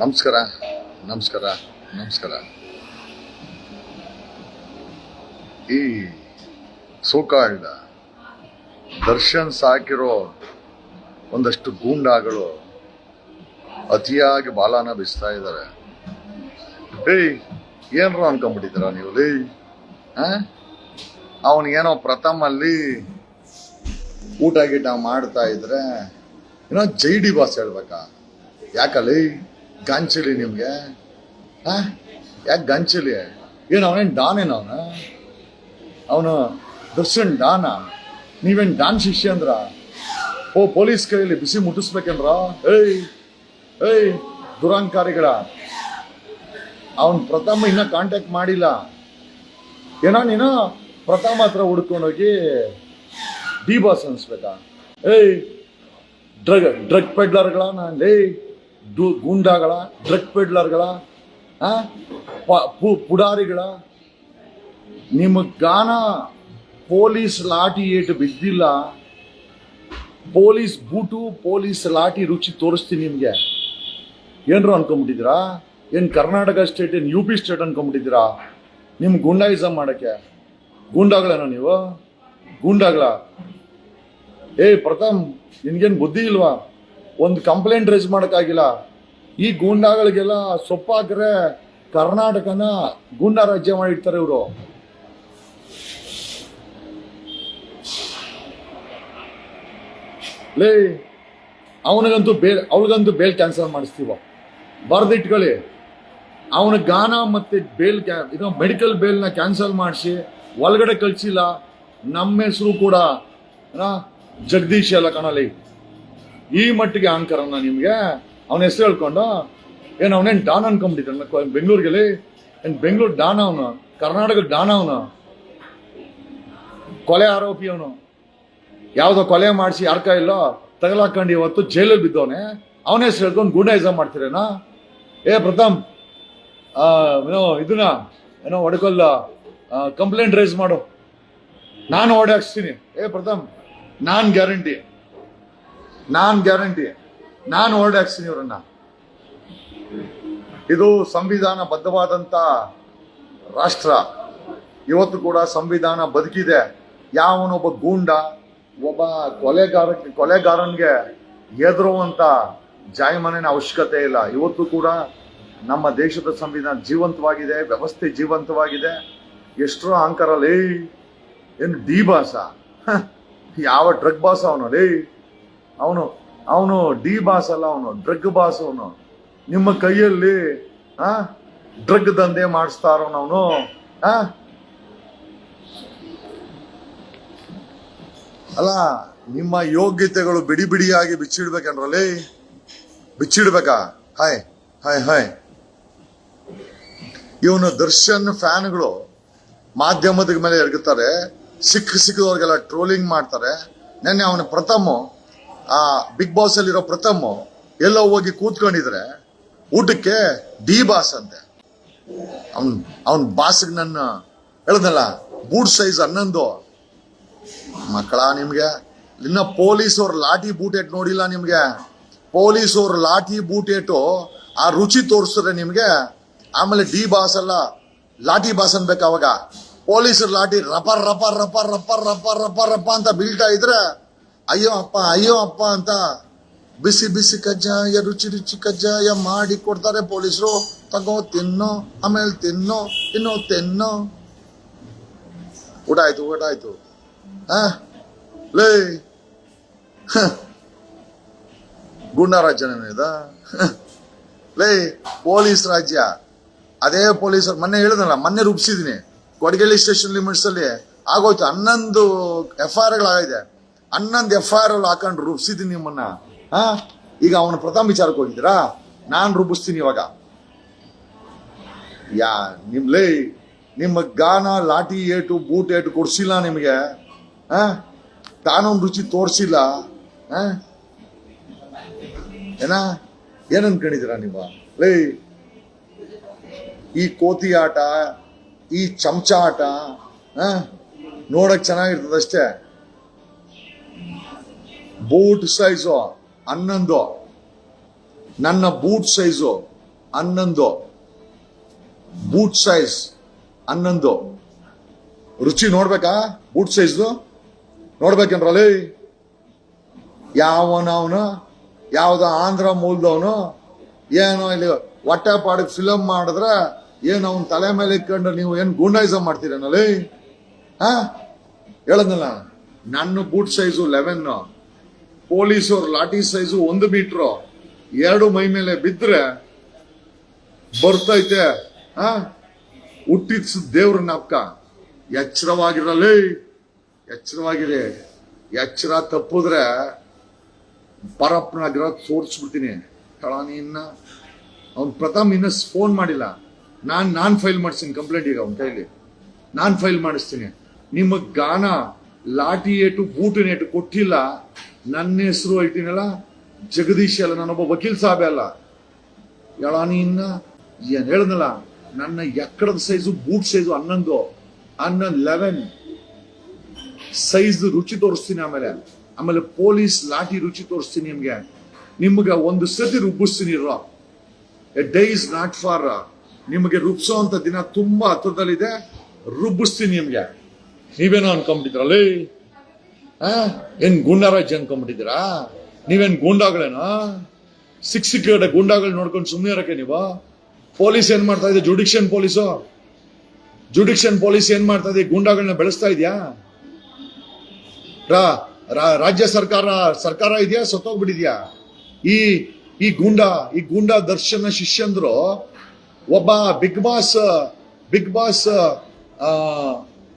ನಮಸ್ಕಾರ ನಮಸ್ಕಾರ ನಮಸ್ಕಾರ. ಈ ಸೋಕಾಲ್ಡ್ ದರ್ಶನ್ ಸಾಕಿರೋ ಒಂದಷ್ಟು ಗೂಂಡಾಗಳು ಅತಿಯಾಗಿ ಬಾಲಾನ ಬಿಸ್ತಾ ಇದ್ದಾರೆ. ಏಯ್, ಏನ್ರ ಅನ್ಕೊಂಡ್ಬಿಟ್ಟಿದ್ದೀರಾ ನೀವು? ಲೇ ಅವನಿಗೇನೋ ಪ್ರಥಮಲ್ಲಿ ಊಟ ಗೀಟ ಮಾಡ್ತಾ ಇದ್ರೆ ಏನೋ ಜೈ ಡಿ ಬಾಸ್ ಹೇಳ್ಬೇಕಾ? ಯಾಕಲ್ಲಿ ಗಂಚಲಿ ನಿಮಗೆ? ಹಾಂ? ಯಾಕೆ ಗಂಚಲಿ? ಏನು ಅವನೇನು ಡಾನ್ ಏನು ಅವನು? ಅವನು ದರ್ಶನ್ ಡಾನ? ನೀವೇನು ಡಾನ್ ಶಿಷ್ಯ ಅಂದ್ರ? ಓ, ಪೊಲೀಸ್ ಕೈಯಲ್ಲಿ ಬಿಸಿ ಮುಟ್ಟಿಸ್ಬೇಕೇನ್ರ? ಏಯ್ ಏಯ್, ದುರಂಕಾರಿಗಳ. ಅವನು ಪ್ರಥಮ ಇನ್ನ ಕಾಂಟ್ಯಾಕ್ಟ್ ಮಾಡಿಲ್ಲ. ಏನೋ ನೀನು ಪ್ರಥಮ ಹತ್ರ ಹುಡ್ಕೊಂಡೋಗಿ ಡಿ ಬಾಸ್ ಅನ್ಸ್ಬೇಕಾ? ಏಯ್ ಡ್ರಗ್ ಡ್ರಗ್ ಪೆಡ್ಲರ್ಗಳ ನಾನು ಏಯ್ ಡು ಗೂಂಡಾಗಳ ಡ್ರಗ್ ಪೆಡ್ಲರ್ಗಳ ಪುಡಾರಿಗಳ. ನಿಮ್ಮ ಗಾನ ಪೊಲೀಸ್ ಲಾಠಿ ಏಟು ಬಿದ್ದಿಲ್ಲ. ಪೊಲೀಸ್ ಬೂಟು, ಪೊಲೀಸ್ ಲಾಠಿ ರುಚಿ ತೋರಿಸ್ತೀನಿ ನಿಮಗೆ. ಏನರು ಅನ್ಕೊಂಬಿಟ್ಟಿದ್ದೀರಾ? ಏನು ಕರ್ನಾಟಕ ಸ್ಟೇಟ್ ಏನು ಯು ಪಿ ಸ್ಟೇಟ್ ಅನ್ಕೊಂಬಿಟ್ಟಿದ್ದೀರಾ? ನಿಮ್ಮ ಗುಂಡಾಯಿಸಮ್ ಮಾಡೋಕ್ಕೆ. ಗೂಂಡಾಗಳೇನೋ ನೀವು? ಗೂಂಡಾಗಳ ಏಯ್ ಪ್ರಥಮ್ ನಿನಗೇನು ಬುದ್ಧಿ ಇಲ್ವಾ? ಒಂದು ಕಂಪ್ಲೇಂಟ್ ರೈಸ್ ಮಾಡೋಕ್ಕಾಗಿಲ್ಲ. ಈ ಗೂಂಡಾಗಳಿಗೆಲ್ಲ ಸೊಪ್ಪಾಕ್ರೆ ಕರ್ನಾಟಕನ ಗೂಂಡಾ ರಾಜ್ಯ ಮಾಡಿರ್ತಾರೆ ಇವರು. ಲೇ, ಅವನಿಗಂತೂ ಬೇಲ್, ಅವಳಿಗಂತೂ ಬೇಲ್ ಕ್ಯಾನ್ಸಲ್ ಮಾಡಿಸ್ತೀವ. ಬರ್ದಿಟ್ಕೊಳ್ಳಿ. ಅವನ ಗಾನ ಮತ್ತೆ ಬೇಲ್ ಕ್ಯಾ, ಇದು ಮೆಡಿಕಲ್ ಬೇಲ್ನ ಕ್ಯಾನ್ಸಲ್ ಮಾಡಿಸಿ, ಒಳಗಡೆ ಕಳ್ಸಿಲ್ಲ. ನಮ್ಮ ಹೆಸರು ಕೂಡ ಜಗದೀಶ್ ಎಲ್ಲ ಕಣಲಿ. ಈ ಮಟ್ಟಿಗೆ ಅಹಂಕಾರನ ನಿಮ್ಗೆ ಅವನ ಹೆಸರು ಹೇಳ್ಕೊಂಡು, ಏನ್ ಅವನೇನ್ ಡಾನ್ ಅನ್ಕೊಂಡ್ಬಿಟ್ಟಿದ್ದ ಬೆಂಗಳೂರಿಗೆ ಏನು ಬೆಂಗಳೂರು ಡಾನ್ ಅವನು? ಕರ್ನಾಟಕ ಡಾನ್ ಅವನು? ಕೊಲೆ ಆರೋಪಿ ಅವನು. ಯಾವ್ದೋ ಕೊಲೆ ಮಾಡಿಸಿ ಯಾರ ಕೈಲೋ ತಗಲಾಕೊಂಡು ಇವತ್ತು ಜೈಲಲ್ಲಿ ಬಿದ್ದವನೆ. ಅವನ ಹೆಸರು ಹೇಳ್ಕೊಂಡು ಗೂಂಡಾಯಿಸಮ್ ಮಾಡ್ತಿರೇನಾ? ಏ ಪ್ರಥಮ್ ಏನೋ ಇದನ್ನ, ಏನೋ ಒಡಕಲ್ಲ ಕಂಪ್ಲೇಂಟ್ ರೈಸ್ ಮಾಡು. ನಾನು ಓಡಾಕ್ಸ್ತೀನಿ. ಏ ಪ್ರಥಮ್ ನಾನು ಗ್ಯಾರಂಟಿ. ನಾನ್ ಗ್ಯಾರಂಟಿ. ನಾನು ಓಡಾಕ್ಸ್ತೀನಿ ಇವರನ್ನ. ಇದು ಸಂವಿಧಾನ ಬದ್ಧವಾದಂತ ರಾಷ್ಟ್ರ. ಇವತ್ತು ಕೂಡ ಸಂವಿಧಾನ ಬದುಕಿದೆ. ಯಾವನೊಬ್ಬ ಗೂಂಡ, ಒಬ್ಬ ಕೊಲೆಗಾರ, ಕೊಲೆಗಾರನ್ಗೆ ಎದುರುವಂತ ಜಾಯಮಾನಿನ ಅವಶ್ಯಕತೆ ಇಲ್ಲ. ಇವತ್ತು ಕೂಡ ನಮ್ಮ ದೇಶದ ಸಂವಿಧಾನ ಜೀವಂತವಾಗಿದೆ, ವ್ಯವಸ್ಥೆ ಜೀವಂತವಾಗಿದೆ. ಎಷ್ಟೋ ಅಹಂಕಾರ ಲೇ ಏನು ಡಿ ಬಾಸ ಯಾವ ಡ್ರಗ್ ಬಾಸ ಅವನು, ಲೇ. ಅವನು ಅವನು ಡಿ ಬಾಸ್ ಅಲ್ಲ ಅವನು, ಡ್ರಗ್ ಬಾಸ್ ಅವನು. ನಿಮ್ಮ ಕೈಯಲ್ಲಿ, ಆ, ಡ್ರಗ್ ದಂಧೆ ಮಾಡಿಸ್ತಾರೋನು ಅವನು. ಆ? ಅಲ್ಲ, ನಿಮ್ಮ ಯೋಗ್ಯತೆಗಳು ಬಿಡಿ ಬಿಡಿಯಾಗಿ ಬಿಚ್ಚಿಡ್ಬೇಕನ್ರಲ್ಲಿ ಬಿಚ್ಚಿಡ್ಬೇಕಾ? Hi hi hi. ಇವನು ದರ್ಶನ್ ಫ್ಯಾನ್ಗಳು ಮಾಧ್ಯಮದ ಮೇಲೆ ಎರಗುತ್ತಾರೆ. ಸಿಕ್ಕ ಸಿಕ್ಕದವ್ರಿಗೆಲ್ಲ ಟ್ರೋಲಿಂಗ್ ಮಾಡ್ತಾರೆ. ನೆನ್ನೆ ಅವನ ಪ್ರಥಮ ಆ ಬಿಗ್ ಬಾಸ್ ಅಲ್ಲಿರೋ ಪ್ರಥಮ ಎಲ್ಲೋ ಹೋಗಿ ಕೂತ್ಕೊಂಡಿದ್ರೆ ಊಟಕ್ಕೆ ಡಿ ಬಾಸ್ ಅಂತೆ. ಅವನ್ ಅವನ್ ಬಾಸ್ಗೆ ನನ್ನ ಹೇಳ್ದಲ್ಲ ಬೂಟ್ ಸೈಜ್ ಹನ್ನೊಂದು. ಮಕ್ಕಳ ನಿಮ್ಗೆ, ಇನ್ನ ಪೊಲೀಸ್ ಅವ್ರ ಲಾಠಿ ಬೂಟೇಟ್ ನೋಡಿಲ್ಲ ನಿಮ್ಗೆ. ಪೊಲೀಸ್ ಅವ್ರ ಲಾಠಿ ಬೂಟೇಟು ಆ ರುಚಿ ತೋರಿಸಿದ್ರೆ ನಿಮ್ಗೆ. ಆಮೇಲೆ ಡಿ ಬಾಸ್ ಅಲ್ಲ, ಲಾಠಿ ಬಾಸ್ ಅನ್ಬೇಕು ಅವಾಗ. ಪೊಲೀಸರ ಲಾಠಿ ರಪ ರಪ ರಪ ರಪ ರಪ ರಪ ರಪ ಅಂತ ಬೀಳ್ತಾ ಇದ್ರೆ ಅಯ್ಯೋ ಅಪ್ಪ ಅಯ್ಯೋ ಅಪ್ಪ ಅಂತ ಬಿಸಿ ಬಿಸಿ ಕಜ್ಜಾಯ, ರುಚಿ ರುಚಿ ಕಜ್ಜಾಯ ಮಾಡಿ ಕೊಡ್ತಾರೆ ಪೊಲೀಸರು. ತಗೋ, ತಿನ್ನೋ, ಆಮೇಲೆ ತಿನ್ನೋ ತಿನ್ನೋ ತಿನ್ನೋ. ಊಟ ಆಯ್ತು ಊಟ ಆಯ್ತು? ಲೇ. ಗುಂಡ ಗುಂಡಾ ರಾಜ್ಯನೇ ಇದ. ಹ. ಲೇ, ಪೊಲೀಸ್ ರಾಜ್ಯ. ಅದೇ ಪೊಲೀಸರು ಮೊನ್ನೆ ಹೇಳಿದ್ನಲ್ಲ, ಮೊನ್ನೆ ರೂಪಿಸಿದೀನಿ ಕೊಡಗಲ್ಲಿ ಸ್ಟೇಷನ್ ಲಿಮಿಟ್ಸ್ ಅಲ್ಲಿ ಆಗೋಯ್ತು, ಹನ್ನೊಂದು ಎಫ್ ಆರ್ಗಳಾಗಿದೆ ಹನ್ನೊಂದು ಎಫ್ ಐ ಆರ್ ಹಾಕೊಂಡು ರೂಪಿಸಿದ್ದೀನಿ ನಿಮ್ಮನ್ನ. ಹಾ? ಈಗ ಅವನ ಪ್ರಥಮ ವಿಚಾರಕ್ಕೆ ಹೋಗಿದ್ದೀರಾ? ನಾನು ರೂಪಿಸ್ತೀನಿ ಇವಾಗ. ಯಾ, ನಿಮ್ ಲೇ, ನಿಮ್ಮ ಗಾನ ಲಾಠಿ ಏಟು, ಬೂಟ್ ಏಟು ಕೊಡ್ಸಿಲ್ಲ ನಿಮಗೆ. ಆ ತಾನೊಂದು ರುಚಿ ತೋರಿಸಿಲ್ಲ. ಆ ಏನ? ಏನ್ ನೀವು? ಲೇ, ಈ ಕೋತಿ ಆಟ, ಈ ಚಮಚ ಆಟ ನೋಡಕ್ ಚೆನ್ನಾಗಿರ್ತದಷ್ಟೇ. ಬೂಟ್ ಸೈಜು ಹನ್ನೊಂದು. ನನ್ನ ಬೂಟ್ ಸೈಜು ಹನ್ನೊಂದು. ಬೂಟ್ ಸೈಜ್ ಹನ್ನೊಂದು. ರುಚಿ ನೋಡ್ಬೇಕಾ? ಬೂಟ್ ಸೈಜ್ದು? ನೋಡ್ಬೇಕೇನ್ರಲ್ಲಿ ಯಾವನವನು? ಯಾವ್ದ ಆಂಧ್ರ ಮೂಲದವನು? ಏನೋ ಇಲ್ಲಿ ಹೊಟ್ಟೆ ಪಾಡಿಗೆ ಫಿಲಮ್ ಮಾಡಿದ್ರೆ ಏನು ಅವನ ತಲೆ ಮೇಲೆ ಇಟ್ಕೊಂಡು ನೀವು ಏನು ಗೂಂಡಾಯಿಸಮ್ ಮಾಡ್ತೀರೇನಲ್ಲಿ ಹಾ? ಹೇಳದ್ನಲ್ಲ ನನ್ನ ಬೂಟ್ ಸೈಜು ಲೆವೆನ್ ಪೊಲೀಸವ್ರ ಲಾಠಿ ಸೈಜು ಒಂದು ಮೀಟ್ರು, ಎರಡು ಮೈ ಮೇಲೆ ಬಿದ್ರೆ ಬರ್ತೈತೆ ಆ ಹುಟ್ಟಿದ ದೇವ್ರ ನಾಪಕ. ಎಚ್ಚರವಾಗಿರಲಿ, ಎಚ್ಚರವಾಗಿರಿ. ಎಚ್ಚರ ತಪ್ಪಿದ್ರೆ ಪರಪ್ಪನ ಗ್ರಹ ತೋರಿಸ್ಬಿಡ್ತೀನಿ ಹೇಳ ಇನ್ನ? ಅವ್ನು ಪ್ರಥಮ್ ಇನ್ನ ಫೋನ್ ಮಾಡಿಲ್ಲ. ನಾನ್ ನಾನ್ ಫೈಲ್ ಮಾಡಿಸ್ತೀನಿ ಕಂಪ್ಲೇಂಟ್ ಈಗ ಅವ್ನ ಕೈಲಿ. ನಾನ್ ಫೈಲ್ ಮಾಡಿಸ್ತೀನಿ. ನಿಮ್ಮ ಗಾನ ಲಾಠಿ ಏಟು ಬೂಟಿನ ಏಟು ಕೊಟ್ಟಿಲ್ಲ. ನನ್ನ ಹೆಸರು ಹೇಳ್ತೀನಲ್ಲ ಜಗದೀಶ್ ಅಲ್ಲ, ನಾನೊಬ್ಬ ವಕೀಲ್ ಸಾಬೆ ಅಲ್ಲ. ನೀನ್ನ ಏನ್ ಹೇಳ್ದಲ್ಲ, ನನ್ನ ಎಕ್ಕಡದ ಸೈಜು ಬೂಟ್ ಸೈಜು ಹನ್ನೊಂದು ಹನ್ನೊಂದು ಲೆವೆನ್ ಸೈಜ್ ರುಚಿ ತೋರಿಸ್ತೀನಿ ಆಮೇಲೆ. ಆಮೇಲೆ ಪೊಲೀಸ್ ಲಾಠಿ ರುಚಿ ತೋರಿಸ್ತೀನಿ ನಿಮ್ಗೆ. ನಿಮ್ಗೆ ಒಂದು ಸತಿ ರುಬ್ಬಿಸ್ತೀನಿ ರಾ a day is not for ನಿಮಗೆ ರುಬ್ಸೋ ದಿನ ತುಂಬಾ ಹತ್ರದಲ್ಲಿದೆ. ರುಬ್ಬಿಸ್ತೀನಿ ನಿಮ್ಗೆ. ನೀವೇನೋ ಅನ್ಕೊಂಬಿಟ್ಟಿದ್ರಲ್ಲಿ? ಏನ್ ಗೂಂಡಾರ ಅನ್ಕೊಂಡ್ಬಿಟ್ಟಿದ್ದೀರಾ ನೀವೇನು ಗೂಂಡಾಗಳೇನಾ? ಸಿಕ್ಸ್ ಸಿಕ್ಕಿಡ ಗೂಂಡಾಗಳು ನೋಡ್ಕೊಂಡು ಸುಮ್ಮನೆ ಇರಕ್ಕೆ ನೀವು? ಪೊಲೀಸ್ ಏನ್ ಮಾಡ್ತಾ ಇದೆ? ಜುಡಿಕ್ಷನ್ ಪೊಲೀಸು? ಜುಡಿಕ್ಷನ್ ಪೊಲೀಸ್ ಏನ್ ಮಾಡ್ತಾ ಇದೆ? ಗೂಂಡಾಗಳನ್ನ ಬೆಳೆಸ್ತಾ ಇದೆಯಾ? ರಾಜ್ಯ ಸರ್ಕಾರ ಸರ್ಕಾರ ಇದೆಯಾ? ಸತ್ತೋಗ್ಬಿಟ್ಟಿದ್ಯಾ? ಈ ಈ ಗೂಂಡಾ ಈ ಗೂಂಡಾ ದರ್ಶನ ಶಿಷ್ಯಂದ್ರು ಒಬ್ಬ Bigg Boss Bigg Boss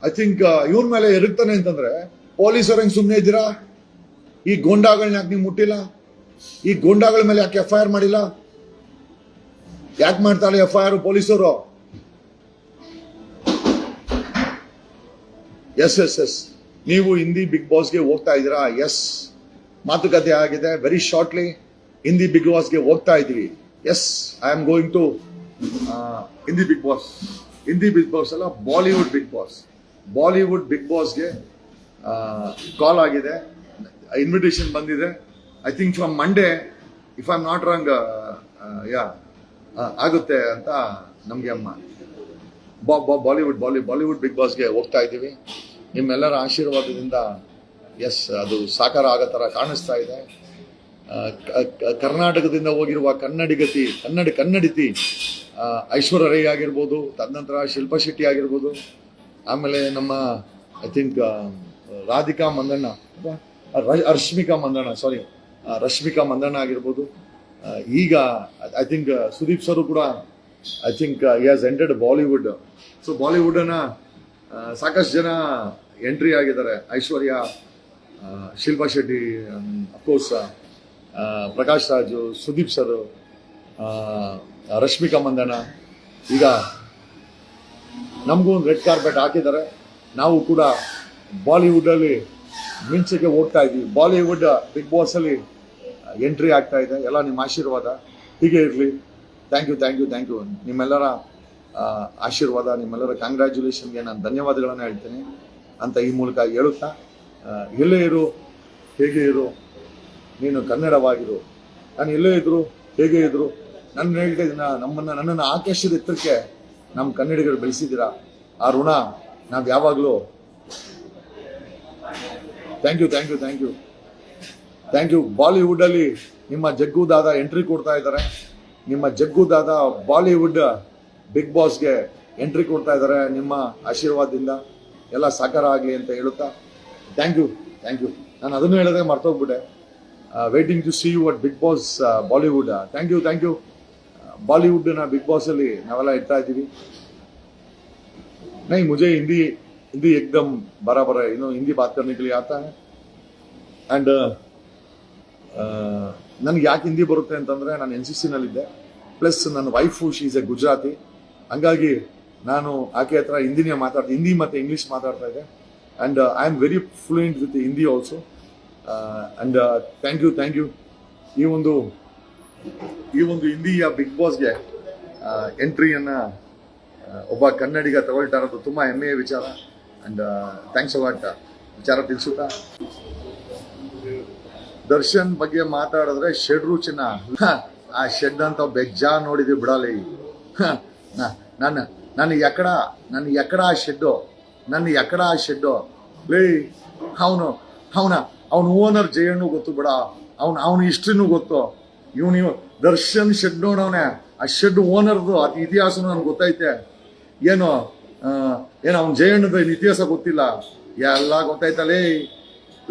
I think ಇವನ್ ಮೇಲೆ ಇರುತ್ತಾನೆ ಅಂತಂದ್ರೆ ಪೊಲೀಸರು ಹೆಂಗೆ ಸುಮ್ಮನೆ ಇದ್ದೀರಾ? ಈ ಗೂಂಡಾಗಳನ್ನ ಯಾಕೆ ನೀವು ಮುಟ್ಟಿಲ್ಲ? ಈ ಗೂಂಡಾಗಳ ಮೇಲೆ ಯಾಕೆ ಎಫ್ ಐ ಆರ್ ಮಾಡಿಲ್ಲ? ಯಾಕೆ ಮಾಡ್ತಾಳೆ ಎಫ್ ಐ ಆರ್ ಪೊಲೀಸರು? ಎಸ್ ಎಸ್ ಎಸ್ ನೀವು ಹಿಂದಿ ಬಿಗ್ ಬಾಸ್ಗೆ ಹೋಗ್ತಾ ಇದ್ದೀರಾ? ಎಸ್ ಮಾತುಕತೆ ಆಗಿದೆ. ವೆರಿ ಶಾರ್ಟ್ಲಿ ಹಿಂದಿ ಬಿಗ್ ಬಾಸ್ಗೆ ಹೋಗ್ತಾ ಇದ್ದೀವಿ yes I am going to Hindi Bigg Boss Hindi Bigg Boss ಅಲ್ಲ Bollywood Bigg Boss Bollywood Bigg ಬಾಸ್ಗೆ call ಆಗಿದೆ. ಇನ್ವಿಟೇಷನ್ ಬಂದಿದೆ. I think from Monday if I am not wrong yeah ಆಗುತ್ತೆ ಅಂತ ನಮಗೆ ಅಮ್ಮ. ಬಾ- ಬಾ- ಬಾಲಿವುಡ್ ಬಾಲಿ ಬಾಲಿವುಡ್ ಬಿಗ್ ಬಾಸ್ಗೆ ಹೋಗ್ತಾ ಇದ್ದೀವಿ. ನಿಮ್ಮೆಲ್ಲರ ಆಶೀರ್ವಾದದಿಂದ ಎಸ್ ಅದು ಸಾಕಾರ ಆಗೋ ಥರ ಕಾಣಿಸ್ತಾ ಇದೆ. ಕರ್ನಾಟಕದಿಂದ ಹೋಗಿರುವ ಕನ್ನಡಿಗತಿ, ಕನ್ನಡ, ಕನ್ನಡಿತಿ ಐಶ್ವರ್ಯ ರೈ ಆಗಿರ್ಬೋದು ತದನಂತರ ಶಿಲ್ಪಾ ಶೆಟ್ಟಿ ಆಗಿರ್ಬೋದು, ಆಮೇಲೆ ನಮ್ಮ I think Radhika Mandanna Rashmika Mandanna sorry Rashmika Mandanna ಆಗಿರ್ಬೋದು. ಈಗ ಐ ಥಿಂಕ್ ಸುದೀಪ್ ಸರು ಕೂಡ I think has entered Bollywood so ಬಾಲಿವುಡ್ನ ಸಾಕಷ್ಟು ಜನ ಎಂಟ್ರಿ ಆಗಿದ್ದಾರೆ. Aishwarya Shilpa Shetty of course Prakash Raju, Sudeep sir Rashmika Mandanna. ಈಗ, ನಮಗೂ ಒಂದು ರೆಡ್ ಕಾರ್ಪೆಟ್ ಹಾಕಿದ್ದಾರೆ. ನಾವು ಕೂಡ ಬಾಲಿವುಡ್ಡಲ್ಲಿ ಮಿಂಚಿಗೆ ಹೋಗ್ತಾ ಇದ್ದೀವಿ. ಬಾಲಿವುಡ್, ಬಿಗ್ ಬಾಸಲ್ಲಿ ಎಂಟ್ರಿ ಆಗ್ತಾ ಇದೆ. ಎಲ್ಲ ನಿಮ್ಮ ಆಶೀರ್ವಾದ. ಹೀಗೆ ಇರಲಿ. Thank you thank you thank you. ನಿಮ್ಮೆಲ್ಲರ ಆಶೀರ್ವಾದ, ನಿಮ್ಮೆಲ್ಲರ ಕಂಗ್ರ್ಯಾಚುಲೇಷನ್ಗೆ ನಾನು ಧನ್ಯವಾದಗಳನ್ನು ಹೇಳ್ತೀನಿ ಅಂತ ಈ ಮೂಲಕ ಹೇಳುತ್ತಾ ಎಲ್ಲೇ ಇರು, ಹೇಗೆ ಇರು, ನೀನು ಕನ್ನಡವಾಗಿರು. ನಾನು ಎಲ್ಲೇ ಇದ್ರು, ಹೇಗೆ ಇದ್ರು, ನನ್ನ ಹೇಳ್ತಾ ನಮ್ಮನ್ನು, ನನ್ನನ್ನು ಆಕಾಶದ ಎತ್ತರಕ್ಕೆ ನಮ್ಮ ಕನ್ನಡಿಗರು ಬೆಳೆಸಿದ್ದೀರಾ? ಆ ಋಣ ನಾವು ಯಾವಾಗಲೂ thank you thank you thank you thank you ಬಾಲಿವುಡಲ್ಲಿ ನಿಮ್ಮ ಜಗ್ಗು ಜಗ್ಗುದಾದ ಎಂಟ್ರಿ ಕೊಡ್ತಾ ಇದ್ದಾರೆ. ನಿಮ್ಮ ಜಗ್ಗು ಜಗ್ಗುದಾದ ಬಾಲಿವುಡ್ ಬಿಗ್ ಬಾಸ್ಗೆ ಎಂಟ್ರಿ ಕೊಡ್ತಾ ಇದ್ದಾರೆ. ನಿಮ್ಮ ಆಶೀರ್ವಾದದಿಂದ ಎಲ್ಲ ಸಾಕಾರ ಆಗಲಿ ಅಂತ ಹೇಳುತ್ತಾ. ಥ್ಯಾಂಕ್ ಯು ಥ್ಯಾಂಕ್ ಯು ನಾನು ಅದನ್ನು ಹೇಳಿದ್ರೆ ಮರ್ತೋಗ್ಬಿಟ್ಟೆ. Waiting to see you at Bigg Boss Bollywood thank you thank you ಬಾಲಿವುಡ್ನ ಬಿಗ್ ಬಾಸಲ್ಲಿ ನಾವೆಲ್ಲ ಇಡ್ತಾ ಇದ್ದೀವಿ. ನೈ, ಮುಜೆ ಹಿಂದಿ हिंदी एकदम बराबर है यू नो हिंदी बात करने के लिए आता है ಅಂಡ್ ನನಗೆ ಯಾಕೆ ಹಿಂದಿ ಬರುತ್ತೆ ಅಂತಂದ್ರೆ ನಾನು ಎನ್ ಸಿ ಸಿನಲ್ಲಿದ್ದೆ ಪ್ಲಸ್ ನನ್ನ ವೈಫು ಶೀಸ್ ಎ ಗುಜರಾತಿ ಹಂಗಾಗಿ ನಾನು ಆಕೆ ಹತ್ರ ಹಿಂದಿನೇ ಮಾತಾಡ್ತೀನಿ ಹಿಂದಿ ಮತ್ತು ಇಂಗ್ಲೀಷ್ ಮಾತಾಡ್ತಾ ಇದ್ದೆ and I am very fluent with Hindi also and thank you thank you ಈ ಒಂದು ಈ ಒಂದು ಹಿಂದಿಯ ಬಿಗ್ ಬಾಸ್ಗೆ ಎಂಟ್ರಿಯನ್ನ ಒಬ್ಬ ಕನ್ನಡಿಗ ತಗೊಳ್ತಾ ಇರೋದು ತುಂಬಾ ಹೆಮ್ಮೆಯ ವಿಚಾರ ಅಂಡ್ ಥ್ಯಾಂಕ್ಸ್ ಅಲಾಟ್ ವಿಚಾರ ತಿಳಿಸುತ್ತಾ? ದರ್ಶನ್ ಬಗ್ಗೆ ಮಾತಾಡಿದ್ರೆ ಶೆಡ್ ರುಚಿನ ಆ ಶೆಡ್ ಅಂತ ಬೆಜ್ಜಾ ನೋಡಿದ್ವಿ ಬಿಡಲಿ. ನನ್ನ ನನ್ನ ಎಕಡ ನನ್ನ ಎಕಡ ಆ ಶೆಡ್ಡು ನನ್ನ ಎಕಡ ಆ ಶೆಡ್ಡು. ಲೇ, ಅವನು, ಅವನ ಅವನ ಓನರ್ ಜಯಣ್ಣು ಗೊತ್ತು ಬಿಡ. ಅವನು, ಅವನ ಹಿಸ್ಟ್ರಿನೂ ಗೊತ್ತು. ಇವನು ಇವ್ ದರ್ಶನ್ ಶೆಡ್ ನೋಡವನೇ. ಆ ಶೆಡ್ ಓನರ್ದು ಅದು ಇತಿಹಾಸನೂ ನನಗೆ ಗೊತ್ತೈತೆ. ಏನು ಏನು ಅವ್ನ ಜಯಣ್ಣದ ಇತಿಹಾಸ ಗೊತ್ತಿಲ್ಲ. ಎಲ್ಲ ಗೊತ್ತಾಯ್ತ, ಲೇ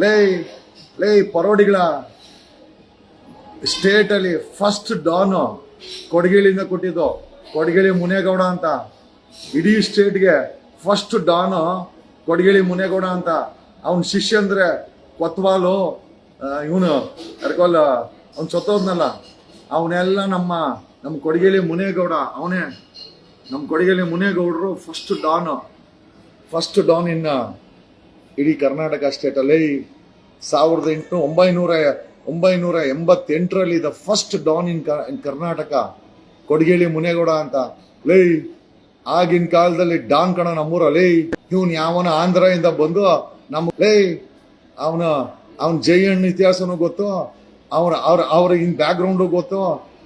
ಲೇ ಲೇ ಪರೋಡಿಗಳ ಸ್ಟೇಟ್ ಅಲ್ಲಿ ಫಸ್ಟ್ ಡಾನ್ ಕೊಡಗಿಳಿಂದ ಕೊಟ್ಟಿದ್ದು. ಕೊಡಗಿಳಿ ಮುನೇಗೌಡ ಅಂತ. ಇಡೀ ಸ್ಟೇಟ್ಗೆ ಫಸ್ಟ್ ಡಾನ್ ಕೊಡಗಿಳಿ ಮುನೇಗೌಡ ಅಂತ. ಅವನ ಶಿಷ್ಯ ಅಂದ್ರೆ ಕೊತ್ವಾಲು ಇವನು ಕರ್ಕೋಲ್ ಅವ್ನು ಸತ್ತೋದ್ನಲ್ಲ. ಅವನೆಲ್ಲ ನಮ್ಮ ನಮ್ಮ ಕೊಡಗಿಳಿ ಮುನೇಗೌಡ ಅವನೇ. ನಮ್ಮ ಕೊಡಗಿಳಿ ಮುನೇಗೌಡರು ಫಸ್ಟ್ ಡಾನ್ ಫಸ್ಟ್ ಡಾನ್ ಇನ್ನ ಇಡೀ ಕರ್ನಾಟಕ ಸ್ಟೇಟಲ್ಲಿ ಸಾವಿರದ ಎಂಟು ಒಂಬೈನೂರ ಒಂಬೈನೂರ ಎಂಬತ್ತೆಂಟರಲ್ಲಿ the first don in in Karnataka. Kodigehalli Munegowda ಅಂತ. ಲೈ ಆಗಿನ ಕಾಲದಲ್ಲಿ ಡಾನ್ ಕಣ ನಮ್ಮೂರಲ್ಲಿ ಇವನ್ ಯಾವನ ಆಂಧ್ರದಿಂದ ಬಂದು ನಮ್ಮ ಲೈ ಅವನ ಅವನ ಜೈಯಣ್ಣ ಇತಿಹಾಸನೂ ಗೊತ್ತು, ಅವ್ರ ಅವ್ರ ಅವ್ರ ಇನ್ ಬ್ಯಾಕ್ ಗ್ರೌಂಡು ಗೊತ್ತು,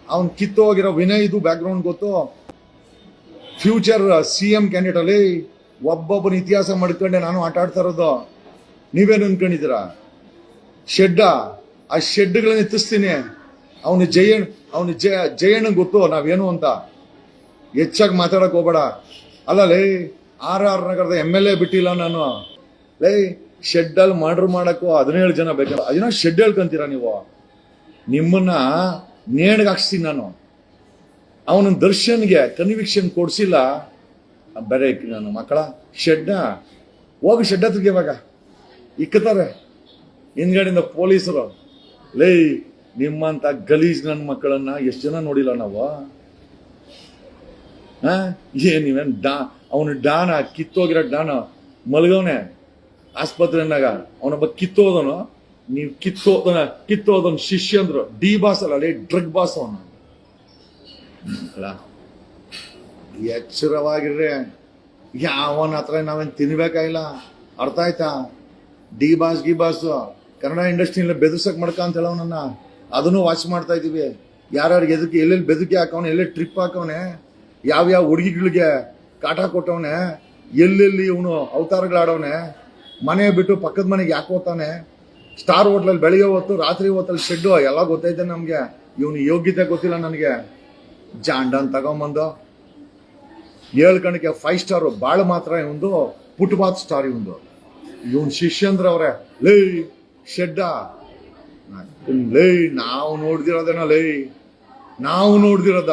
ಅವನ್ ಕಿತ್ತೋಗಿರೋ ವಿನಯ್ದು ಬ್ಯಾಕ್ ಗ್ರೌಂಡ್ ಗೊತ್ತು ಫ್ಯೂಚರ್ ಸಿ ಎಂ ಕ್ಯಾಂಡಿಡೇಟ್ ಅಲ್ಲಿ ಒಬ್ಬೊಬ್ಬನ ಇತಿಹಾಸ ಮಾಡ್ಕೊಂಡೆ ನಾನು ಆಟ ಆಡ್ತಾ ಇರೋದು. ನೀವೇನು ಅನ್ಕೊಂಡಿದ್ದೀರಾ? ಶೆಡ್ಡ? ಆ ಶೆಡ್ಗಳನ್ನ ಎತ್ತಿಸ್ತೀನಿ. ಅವನು ಜಯಣ್ ಅವನು ಜಯ ಜಯಣ್ ಗೊತ್ತು, ನಾವೇನು ಅಂತ. ಹೆಚ್ಚಾಗಿ ಮಾತಾಡಕ್ ಹೋಗ್ಬೇಡ. ಅಲ್ಲ, ಲೇ, ಆರ್ ಆರ್ ನಗರದ ಎಂ ಎಲ್ ಎ ಬಿಟ್ಟಿಲ್ಲ ನಾನು. ಲೇ, ಶೆಡ್ಡಲ್ಲಿ ಮರ್ಡರ್ ಮಾಡಕ್ಕು ಹದಿನೇಳು ಜನ ಬೇಕಲ್ಲ ಅದನ್ನ ಶೆಡ್ ಹೇಳ್ಕೊಂತೀರಾ ನೀವು? ನಿಮ್ಮನ್ನ ನೇಣಿಗೆ ಹಾಕ್ಸ್ತೀನಿ ನಾನು. ಅವನ ದರ್ಶನ್ಗೆ ಕನ್ವಿಕ್ಷನ್ ಕೊಡ್ಸಿಲ್ಲ. ಬೇರೆ ನಾನು ಮಕ್ಕಳ ಶೆಡ್ಡ ಹೋಗಿ ಶೆಡ್ ಹತ್ರ ಇವಾಗ. ಇಕ್ಕತಾರೆ ಹಿಂದ್ಗಡೆಯಿಂದ ಪೊಲೀಸರು, ಲೇ, ನಿಮ್ಮಂತ ಗಲೀಜ್ ನನ್ನ ಮಕ್ಕಳನ್ನ ಎಷ್ಟು ಜನ ನೋಡಿಲ್ಲ ನಾವು? ಏನು ನೀವೇನ್ ಡಾ, ಅವನು ಡಾನ, ಕಿತ್ತೋಗಿರೋ ಡಾನ ಮಲಗವನೆ ಆಸ್ಪತ್ರೆನಾಗ ಅವನೊಬ್ಬ ಕಿತ್ತೋದನು. ನೀವು ಕಿತ್ತೋದನ ಕಿತ್ತೋದನ್ ಶಿಷ್ಯ ಅಂದ್ರು ಡಿ ಬಾಸ್ ಅಲ್ಲ ಡ್ರಗ್ ಬಾಸ್ ಅವನು. ಮಕ್ಕಳ ಎಚ್ಚರವಾಗಿರ್ರಿ. ಯಾವನ ಹತ್ರ ನಾವೇನು ತಿನ್ಬೇಕಾಗಿಲ್ಲ. ಅರ್ಥ ಆಯ್ತಾ? ಡಿ ಬಾಸ್, ಗಿ ಬಾಸ್, ಕನ್ನಡ ಇಂಡಸ್ಟ್ರಿನ ಬೆದರ್ಸಕ್ ಮಾಡ್ಕ ಅಂತ ಹೇಳೋನನ್ನ ಅದನ್ನು ವಾಚ್ ಮಾಡ್ತಾ ಇದೀವಿ. ಯಾರ್ಯಾರಿಗೆ ಎದಕ್ಕೆ, ಎಲ್ಲೆಲ್ಲಿ ಬೆದಕಿ ಹಾಕವನೆ, ಎಲ್ಲೆಲ್ಲಿ ಟ್ರಿಪ್ ಹಾಕವನೆ, ಯಾವ್ಯಾವ ಹುಡುಗಿಗಳಿಗೆ ಕಾಟ ಕೊಟ್ಟವನೆ, ಎಲ್ಲೆಲ್ಲಿ ಇವನು ಅವತಾರಗಳಾಡವನೆ, ಮನೆ ಬಿಟ್ಟು ಪಕ್ಕದ ಮನೆಗೆ ಯಾಕೆ ಹೋಗ್ತಾನೆ ಸ್ಟಾರ್ ಹೋಟ್ಲಲ್ಲಿ ಬೆಳಿಗ್ಗೆ ಹೊತ್ತು, ರಾತ್ರಿ ಹೊತ್ತಲ್ಲಿ ಶೆಡ್ಡು, ಎಲ್ಲ ಗೊತ್ತೈತೆ ನಮಗೆ. ಇವನು ಯೋಗ್ಯತೆ ಗೊತ್ತಿಲ್ಲ ನನಗೆ. ಜಾಂಡನ್ ತಗೊಂಬಂದು ಏಳು ಗಂಟೆಗೆ ಫೈವ್ ಸ್ಟಾರ್ ಬಾಳ ಮಾತ್ರ ಇವಂದು ಪುಟ್ಬಾತ್ ಸ್ಟಾರ್ ಇವಂದು ಇವನ್ ಶಿಷ್ಯಂದ್ರ ಅವರೇ, ಲೈ, ಶೆಡ್ಡ, ಲೇ, ನಾವು ನೋಡ್ದಿರೋದೇನ ಲೈ, ನಾವು ನೋಡ್ದಿರೋದ?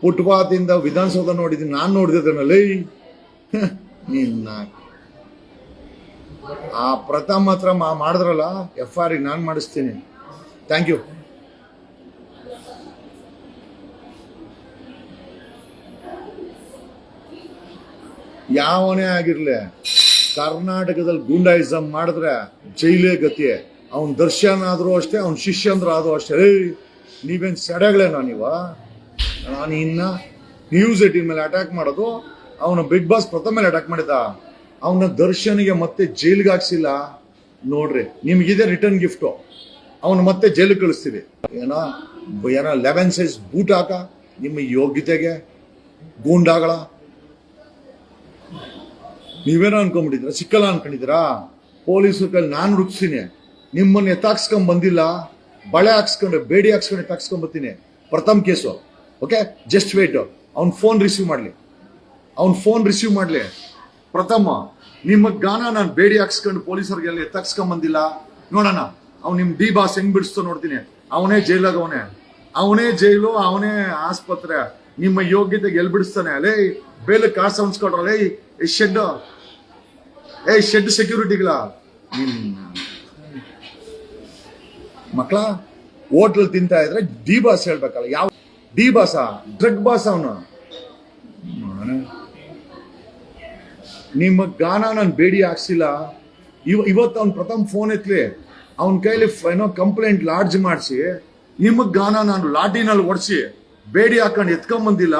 ಪುಟ್ಬಾತ್ ಇಂದ ವಿಧಾನಸೌಧ ನೋಡಿದ್ದೀನಿ ನಾನು ನೋಡ್ದಿದ್ದೇನ ಲೈ. ನಿನ್ನ. ಆ ಪ್ರಥಮ ಮಾತ್ರ ಮಾಡಿದ್ರಲ್ಲ ಎಫ್ ಆರ್ ನಾನು ಮಾಡಿಸ್ತೀನಿ. ಥ್ಯಾಂಕ್ ಯು ಯಾವನೇ ಆಗಿರ್ಲಿ, ಕರ್ನಾಟಕದಲ್ಲಿ ಗುಂಡಾಯಿಸಮ್ ಮಾಡಿದ್ರೆ ಜೈಲೇ ಗತಿ. ಅವನ್ ದರ್ಶನ ಆದ್ರೂ ಅಷ್ಟೇ, ಅವನ್ ಶಿಷ್ಯಂದ್ರ ಆದ್ರೂ ಅಷ್ಟೇ. ಏಯ್, ನೀವೇನ್ ಸೆಡೆಗಳೇನೋ ನೀವ? ನಾನು ಇನ್ನ ನ್ಯೂಸ್ ಏಟಿನ ಮೇಲೆ ಅಟ್ಯಾಕ್ ಮಾಡೋದು, ಅವನ ಬಿಗ್ ಬಾಸ್ ಪ್ರಥಮ ಮೇಲೆ ಅಟ್ಯಾಕ್ ಮಾಡಿದ. ಅವನ ದರ್ಶನಿಗೆ ಮತ್ತೆ ಜೈಲಿಗೆ ಹಾಕ್ಸಿಲ್ಲ. ನೋಡ್ರಿ, ನಿಮ್ಗಿದೆ ರಿಟರ್ನ್ ಗಿಫ್ಟು ಅವನು ಮತ್ತೆ ಜೈಲಿಗೆ ಕಳಿಸ್ತೀವಿ. ಏನೋ ಏನೋ ಲೆವೆನ್ ಸೈಜ್ ಬೂಟ್ ಹಾಕ, ನಿಮ್ಮ ಯೋಗ್ಯತೆಗೆ ಗೂಂಡಾಗಳ. ನೀವೇನೋ ಅನ್ಕೊಂಡ್ಬಿಟ್ಟಿದ್ರ ಸಿಕ್ಕಲ್ಲ ಅನ್ಕೊಂಡಿದ್ದೀರಾ? ಪೊಲೀಸರ ಕೈಲಿ ನಾನು ರುಕ್ಸಿನಿ ನಿಮ್ಮನ್ನ ಎತ್ತಾಕ್ಸ್ಕೊಂಡ್ ಬಂದಿಲ್ಲ. ಬಳೆ ಹಾಕ್ಸ್ಕೊಂಡು ಬೇಡಿ ಹಾಕ್ಸ್ಕೊಂಡು ಎತ್ತಾಕ್ಸ್ಕೊಂಡ್ ಬರ್ತೀನಿ. Pratham case. Okay just wait ಅವ್ನ ಫೋನ್ ರಿಸೀವ್ ಮಾಡ್ಲಿ. ಅವ್ನ ಫೋನ್ ರಿಸೀವ್ ಮಾಡ್ಲಿ. ಪ್ರಥಮ, ನಿಮ್ಮ ಗಾನ ನಾನು ಬೇಡಿ ಹಾಕ್ಸ್ಕೊಂಡು ಪೊಲೀಸರಿಗೆಲ್ಲ ಎತ್ತಾಕ್ಸ್ಕೊಂಡ್ ಬಂದಿಲ್ಲ? ನೋಡೋಣ. ಅವ್ನು ನಿಮ್ಮ ಡಿ ಬಾಸ್ ಹೆಂಗ್ ಬಿಡಿಸ್ತೋ ನೋಡ್ತೀನಿ. ಅವನೇ ಜೈಲಾಗ ಅವನೇ ಅವನೇ ಜೈಲು, ಅವನೇ ಆಸ್ಪತ್ರೆ. ನಿಮ್ಮ ಯೋಗ್ಯತೆಗೆ ಎಲ್ಲಿ ಬಿಡಿಸ್ತಾನೆ? ಅಲೇ ಬೇಲೆ ಕಾಸು ಅನ್ಸ್ಕೊಡ್ರಲ್ಲೇ ಶೆಡ್ ಏ ಶೆಡ್ ಸೆಕ್ಯೂರಿಟಿಗಳ ಮಕ್ಕಳ ಹೋಟ್ಲ್ ತಿಂತಾ ಇದ್ರೆ ಡಿ ಬಾಸ್ ಹೇಳ್ಬೇಕಲ್ಲ, ಯಾವ ಡಿ ಬಾಸ? ಡ್ರಗ್ ಬಾಸ್ ಅವನು. ನಿಮ್ಮ ಗಾನ ನಾನು ಬೇಡಿ ಹಾಕ್ಸಿಲ್ಲ. ಇವ, ಇವತ್ತು ಅವ್ನು ಪ್ರಥಮ ಫೋನ್ ಎತ್ಲಿ. ಅವನ ಕೈಲಿ ಏನೋ ಕಂಪ್ಲೇಂಟ್ ಲಾಡ್ಜ್ ಮಾಡಿಸಿ. ನಿಮ್ಮ ಗಾನ ನಾನು ಲಾಟಿನಲ್ಲಿ ಒಡಿಸಿ. ಬೇಡಿ ಹಾಕೊಂಡು ಎತ್ಕೊಂಬಂದಿಲ್ಲ.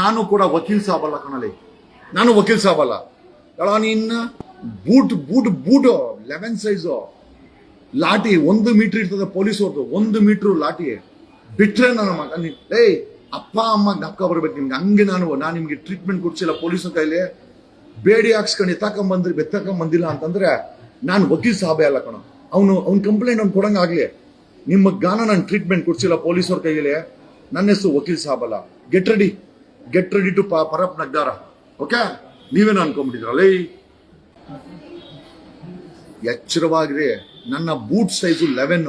ನಾನು ಕೂಡ ವಕೀಲ್ ಸಾಬಲ್ಲ ಕಣಲಿ ನಾನು ವಕೀಲ್ ಸಾಬಲ್ಲ. ಅಲ್ಲ ನಿನ್ನ boot boot, boot eleven size ಲಾಟಿ ಒಂದು ಮೀಟರ್ ಇರ್ತದೆ ಪೊಲೀಸ್ ಅವ್ರದ್ದು ಒಂದು ಮೀಟರ್ ಲಾಟಿ ಬಿಟ್ರೆ ನನ್ನ ಮಗ ಏಯ್, ಅಪ್ಪ, ಅಮ್ಮ ಜ್ಞಾಪಕ ಬರ್ಬೇಕು ನಿಮ್ಗೆ. ಹಂಗೆ ನಾನು ನಾನು ನಿಮ್ಗೆ ಟ್ರೀಟ್ಮೆಂಟ್ ಕೊಡ್ಸಿಲ್ಲ ಪೊಲೀಸ್ ಕೈಲಿ. ಬೇಡಿ ಹಾಕ್ಸ್ಕೊಂಡು ಎತ್ತಾಕೊಂಡ್ ಬಂದ್ರಿ, ಬೆತ್ತಾಕೊಂಡ್ ಬಂದಿಲ್ಲ ಅಂತಂದ್ರೆ ನಾನು ವಕೀಲ್ ಸಾಬೆ ಅಲ್ಲ ಕಣ. ಅವನು, ಅವ್ನ ಕಂಪ್ಲೇಂಟ್ ಅವ್ನು ಕೊಡಂಗಾಗ್ಲಿ ನಿಮ್ಮ ಗಾನ ನಾನು ಟ್ರೀಟ್ಮೆಂಟ್ ಕೊಡ್ಸಿಲ್ಲ ಪೊಲೀಸವ್ರ ಕೈಯಲ್ಲಿ ನನ್ನ ಹೆಸರು ವಕೀಲ್ ಸಾಬಲ್ಲ. Get ready get ready to ಪರಪ್ ನಗ್ಗಾರ ಓಕೆ? ನೀವೇನು ಅನ್ಕೊಂಡ್ಬಿಟ್ಟಿದ್ರಲ್ಲ ಎಚ್ಚರವಾಗಿರಿ. ನನ್ನ ಬೂಟ್ ಸೈಜು ಲೆವೆನ್